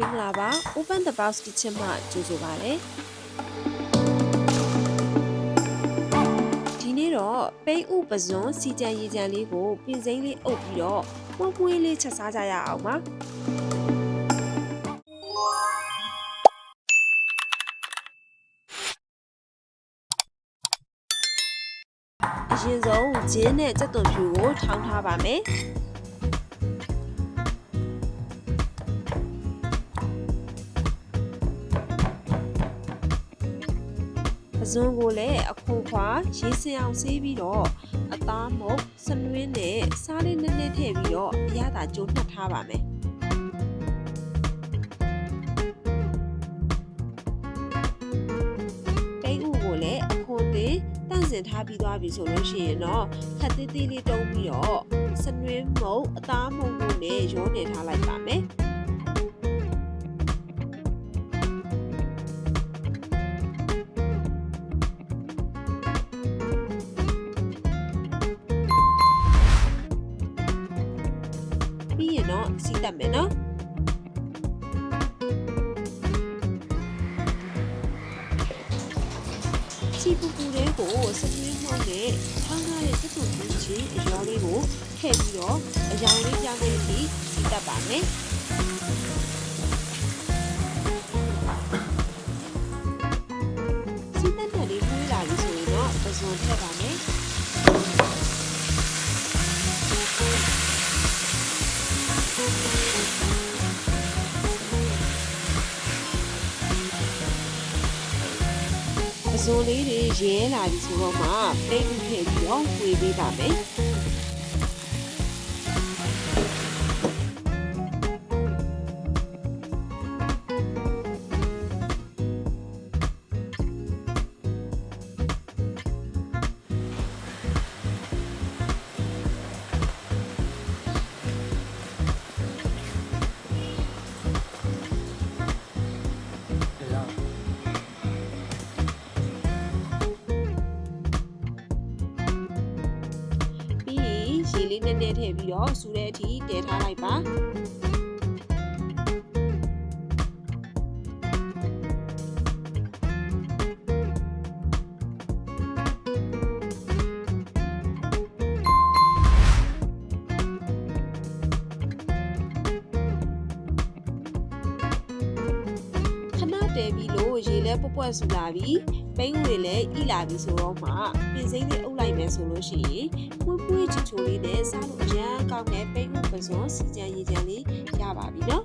မင်္ဂလာပါ Open the Box Kitchen မှာကြိုဆိုပါရစေဒီနေ့တော့ပိတ်ဥပဇွန်စီကြံရေကြံလေးကိုပင်စိမ့်လေးအုပ်ပြီးတော့ပွပွေးလေးချက်စားကြရအောင်ပါအရင်ဆုံးဂျင်းနဲ့ကြက်သွန်ဖြူကိုထောင်းထားပါမယ် ပဇွန်ကိုလည်းအခွန်ခွာရေးစင်အောင်ဆေးပြီးတော့အသားမုတ်စနွင်းနဲ့စားလေးနည်းနည်းထည့်ပြီးတော့အရသာကျိုးနှက်ထားပါမယ်ပိတ်ဥကိုလည်းအခွန်သေးတန့်စင်ထားပြီးသွားပြီဆိုလို့ရှိရင်တော့ခက်သေးသေးလေးတုံးပြီးတော့စနွင်းမုတ်အသားမုတ်ကိုလည်းရောနေထားလိုက်ပါမယ် တော့စီးတတ်မယ်နော်စီပူပူလေးကိုစနွင်းမုတ်နဲ့ထောင်းထားတဲ့စက်သွန်ပြင်းချီအရောလေးကိုထည့်ပြီးတော့အရောင်လေးပြောင်းလေးပြီးစီးတတ်ပါမယ်စီးတတ်တဲ့လေးဖွေးလာပြီဆိုရင်တော့ပဇွန်ထည့်ပါမယ် ဇွန်လေးတွေရဲလာပြီဆိုတော့မှပိတ်ဥထည့်ပြီးတော့ဝေပေးပါမယ် နည်းနည်းထည့်ပြီးတော့စူတဲ့အထိတည်ထားလိုက်ပါ ခဏတည်ပြီးလို့ရေလဲပွက်ပွက်ဆူလာပြီးပိန်းဦးတွေလည်းဣလာပြီဆိုတော့မှပင်စိမ့်လေးအုပ်လိုက်မယ်ဆိုလို့ရှိရင်ပွေးပွေးချူချူလေးနဲ့စားလို့အရန်ကောင်းတဲ့ပိန်းဦးပဇွန်စီကြံရေကြံလေးရပါပြီနော်